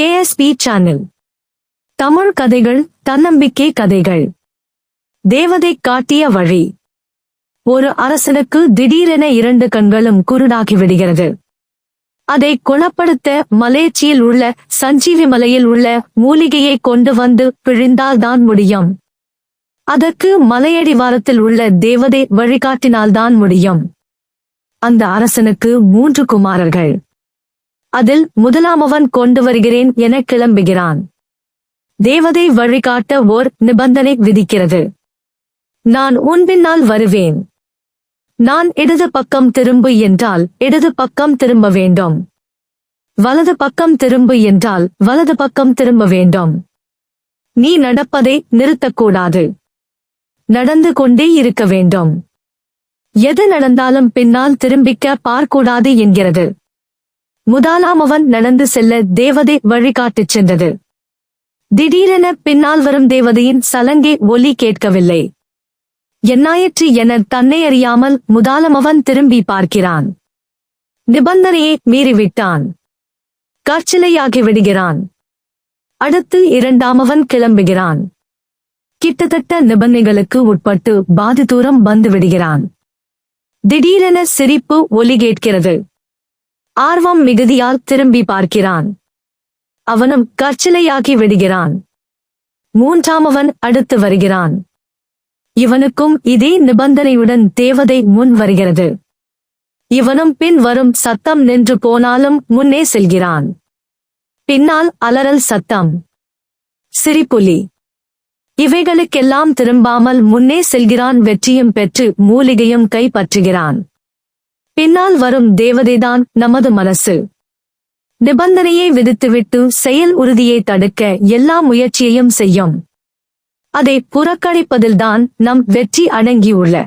KSP channel Tamil கதைகள் தன்னம்பிக்கை கதைகள். தேவதை காட்டிய வழி. ஒரு அரசனுக்கு திடீரென இரண்டு கண்களும் குருடாகி விடுகிறது. அதை குணப்படுத்த மலேச்சியில் உள்ள சஞ்சீவி மலையில் உள்ள மூலிகையை கொண்டு வந்து பிழிந்தால்தான் முடியும். அதற்கு மலையடிவாரத்தில் உள்ள தேவதை வழிகாட்டினால்தான் முடியும். அந்த அரசனுக்கு மூன்று குமாரர்கள். அதில் முதலாமவன் கொண்டு வருகிறேன் என கிளம்புகிறான். தேவதை வழிகாட்ட ஓர் நிபந்தனை விதிக்கிறது. நான் உன் பின்னால் வருவேன். நான் இடது பக்கம் திரும்பு என்றால் இடது பக்கம் திரும்ப வேண்டும். வலது பக்கம் திரும்பு என்றால் வலது பக்கம் திரும்ப வேண்டும். நீ நடப்பதை நிறுத்தக்கூடாது. நடந்து கொண்டே இருக்க வேண்டும். எது நடந்தாலும் பின்னால் திரும்பிக்க பார்க்கூடாது என்கிறது. முதலாம் அவன் நடந்து செல்ல தேவதை வழிகாட்டிச் சென்றது. திடீரென பின்னால் வரும் தேவதையின் சலங்கே ஒலி கேட்கவில்லை. என்னாயிற்று என தன்னை அறியாமல் முதலாமவன் திரும்பி பார்க்கிறான். நிபந்தனையை மீறிவிட்டான். கற்சிலையாகி விடுகிறான். அடுத்து இரண்டாமவன் கிளம்புகிறான். கிட்டத்தட்ட நிபந்தனைகளுக்கு உட்பட்டு பாதி தூரம் வந்து விடுகிறான். திடீரென சிரிப்பு ஒலி கேட்கிறது. ஆர்வம் மிகுதியால் திரும்பி பார்க்கிறான். அவனும் கற்சிலையாகி விடுகிறான். மூன்றாமவன் அடுத்து வருகிறான். இவனுக்கும் இதே நிபந்தனையுடன் தேவதை முன் வருகிறது. இவனும் பின் வரும் சத்தம் நின்று போனாலும் முன்னே செல்கிறான். பின்னால் அலறல் சத்தம். சிரிப்புலி. இவைகளுக்கெல்லாம் திரும்பாமல் முன்னே செல்கிறான் வெற்றியும் பெற்று மூலிகையும் கைப்பற்றுகிறான். பின்னால் வரும் தேவதைதான் நமது மனசு. நிபந்தனையை விதித்துவிட்டு செயல் உறுதியை தடுக்க எல்லா முயற்சியையும் செய்யும். அதை புறக்கணிப்பதில்தான் நம் வெற்றி அடங்கியுள்ள.